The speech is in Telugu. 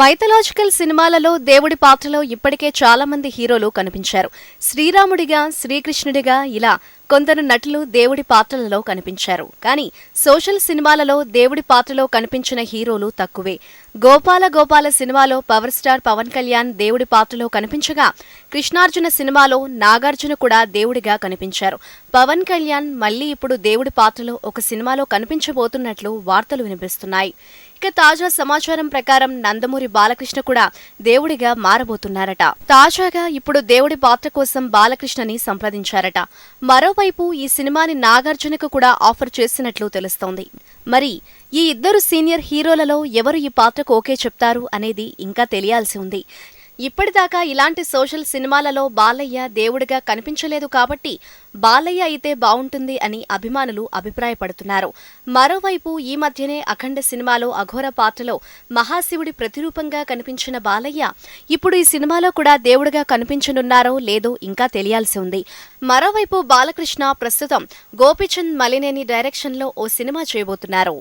మైథలాజికల్ సినిమాలలో దేవుడి పాత్రలో ఇప్పటికే చాలా మంది హీరోలు కనిపించారు. శ్రీరాముడిగా శ్రీకృష్ణుడిగా ఇలా కొందరు నటులు దేవుడి పాత్రలలో కనిపించారు. కానీ సోషల్ సినిమాలలో దేవుడి పాత్రలో కనిపించిన హీరోలు తక్కువే. గోపాల గోపాల సినిమాలో పవర్ స్టార్ పవన్ కళ్యాణ్ దేవుడి పాత్రలో కనిపించగా కృష్ణార్జున సినిమాలో నాగార్జున కూడా దేవుడిగా కనిపించారు. పవన్ కళ్యాణ్ మళ్ళీ ఇప్పుడు దేవుడి పాత్రలో ఒక సినిమాలో కనిపించబోతున్నట్లు వార్తలు వినిపిస్తున్నాయి. ఇక తాజా సమాచారం ప్రకారం నందమూరి బాలకృష్ణ కూడా దేవుడిగా మారబోతున్నారట. తాజాగా ఇప్పుడు దేవుడి పాత్ర కోసం బాలకృష్ణని సంప్రదించారట. మరోవైపు ఈ సినిమాని నాగార్జునకు కూడా ఆఫర్ చేసినట్లు తెలుస్తోంది. మరి ఈ ఇద్దరు సీనియర్ హీరోలలో ఎవరు ఈ పాత్రకు ఓకే చెప్తారు అనేది ఇంకా తెలియాల్సి ఉంది. ఇప్పటిదాకా ఇలాంటి సోషల్ సినిమాలలో బాలయ్య దేవుడిగా కనిపించలేదు కాబట్టి బాలయ్య అయితే బావుంటుంది అని అభిమానులు అభిప్రాయపడుతున్నారు. మరోవైపు ఈ మధ్యనే అఖండ సినిమాలో అఘోర పాత్రలో మహాశివుడి ప్రతిరూపంగా కనిపించిన బాలయ్య ఇప్పుడు ఈ సినిమాలో కూడా దేవుడిగా కనిపించనున్నారో లేదో ఇంకా తెలియాల్సి ఉంది. మరోవైపు బాలకృష్ణ ప్రస్తుతం గోపిచంద్ మలినేని డైరెక్షన్లో ఓ సినిమా చేయబోతున్నారు.